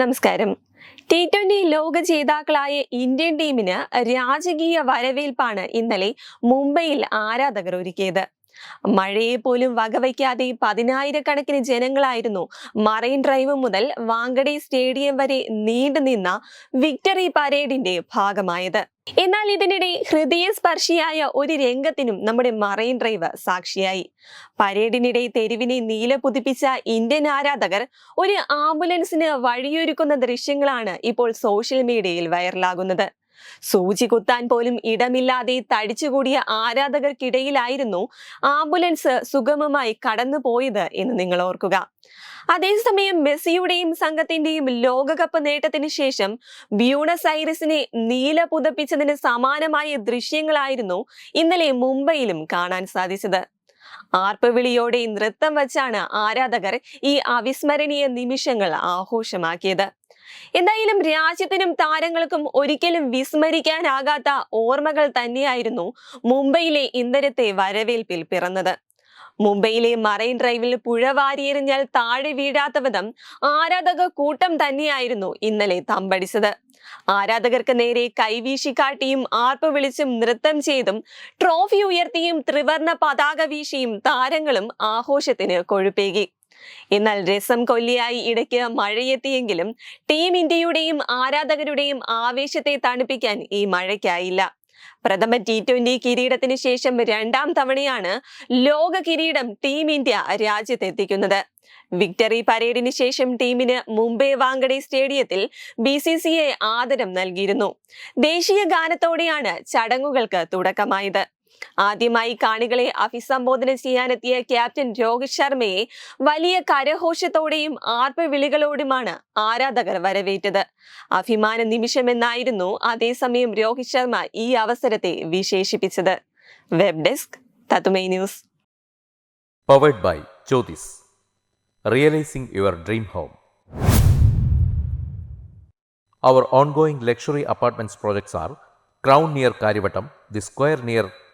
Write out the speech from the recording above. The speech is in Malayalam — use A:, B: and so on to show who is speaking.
A: നമസ്കാരം. ടി ട്വന്റി ലോക ജേതാക്കളായ ഇന്ത്യൻ ടീമിന് രാജകീയ വരവേൽപ്പാണ് ഇന്നലെ മുംബൈയിൽ ആരാധകർ ഒരുക്കിയത്. മഴയെ പോലും വകവയ്ക്കാതെ പതിനായിരക്കണക്കിന് ജനങ്ങളായിരുന്നു മറൈൻ ഡ്രൈവ് മുതൽ വാങ്കഡെ സ്റ്റേഡിയം വരെ നീണ്ടുനിന്ന വിക്ടറി പരേഡിന്റെ ഭാഗമായത്. എന്നാൽ ഇതിനിടെ ഹൃദയസ്പർശിയായ ഒരു രംഗത്തിനും നമ്മുടെ മറൈൻ ഡ്രൈവ് സാക്ഷിയായി. പരേഡിനിടെ തെരുവിനെ നീല പുതിപ്പിച്ച ഇന്ത്യൻ ആരാധകർ ഒരു ആംബുലൻസിന് വഴിയൊരുക്കുന്ന ദൃശ്യങ്ങളാണ് ഇപ്പോൾ സോഷ്യൽ മീഡിയയിൽ വൈറലാകുന്നത്. സൂചി കുത്താൻ പോലും ഇടമില്ലാതെ തടിച്ചുകൂടിയ ആരാധകർക്കിടയിലായിരുന്നു ആംബുലൻസ് സുഗമമായി കടന്നുപോയത് എന്ന് നിങ്ങൾ ഓർക്കുക. അതേസമയം മെസ്സിയുടെയും സംഘത്തിന്റെയും ലോകകപ്പ് നേട്ടത്തിന് ശേഷം ബ്യൂണസ് നീല പുതപ്പിച്ചതിന് സമാനമായ ദൃശ്യങ്ങളായിരുന്നു ഇന്നലെ മുംബൈയിലും കാണാൻ സാധിച്ചത്. ആർപ്പുവിളിയോടെ നൃത്തം വച്ചാണ് ആരാധകർ ഈ അവിസ്മരണീയ നിമിഷങ്ങൾ ആഘോഷമാക്കിയത്. എന്തായാലും രാജ്യത്തിനും താരങ്ങൾക്കും ഒരിക്കലും വിസ്മരിക്കാനാകാത്ത ഓർമ്മകൾ തന്നെയായിരുന്നു മുംബൈയിലെ ഇന്നരത്തെ വരവേൽപ്പിൽ പിറന്നത്. മുംബൈയിലെ മറൈൻ ഡ്രൈവിൽ പുഴ വാരിയെറിഞ്ഞാൽ താഴെ വീഴാത്ത വിധം ആരാധക കൂട്ടം തന്നെയായിരുന്നു ഇന്നലെ തമ്പടിച്ചത്. ആരാധകർക്ക് നേരെ കൈവീശി കാട്ടിയും ആർപ്പ് വിളിച്ചും നൃത്തം ചെയ്തും ട്രോഫി ഉയർത്തിയും ത്രിവർണ പതാക വീശിയും താരങ്ങളും ആഘോഷത്തിന് കൊഴുപ്പേകി. എന്നാൽ രസം കൊല്ലിയായി ഇടയ്ക്ക് മഴയെത്തിയെങ്കിലും ടീം ഇന്ത്യയുടെയും ആരാധകരുടെയും ആവേശത്തെ തണുപ്പിക്കാൻ ഈ മഴയ്ക്കായില്ല. പ്രഥമ ടി ട്വന്റി കിരീടത്തിന് ശേഷം രണ്ടാം തവണയാണ് ലോക കിരീടം ടീം ഇന്ത്യ രാജ്യത്തെത്തിക്കുന്നത്. വിക്ടറി പരേഡിന് ശേഷം ടീമിന് മുംബൈ വാങ്കഡെ സ്റ്റേഡിയത്തിൽ ബി സി സി ഐ ആദരം നൽകിയിരുന്നു. ദേശീയ ഗാനത്തോടെയാണ് ചടങ്ങുകൾക്ക് തുടക്കമായത്. ആദ്യമായി കാണികളെ അഭിസംബോധന ചെയ്യാനെത്തിയ ക്യാപ്റ്റൻ രോഹിത് ശർമ്മയെ വലിയ കരഘോഷത്തോടെയും ആർപ്പവിളികളോടുമാണ് ആരാധകർ വരവേറ്റത്. അഭിമാന നിമിഷമെന്നായിരുന്നു അതേസമയം രോഹിത് ശർമ്മ ഈ അവസരത്തെ വിശേഷിപ്പിച്ചത്. വെബ് ഡെസ്ക് തത്തുമൈ news.
B: Powered by Jyothis realising your dream home our ongoing luxury apartments projects are crown near Karyavattom the square luxury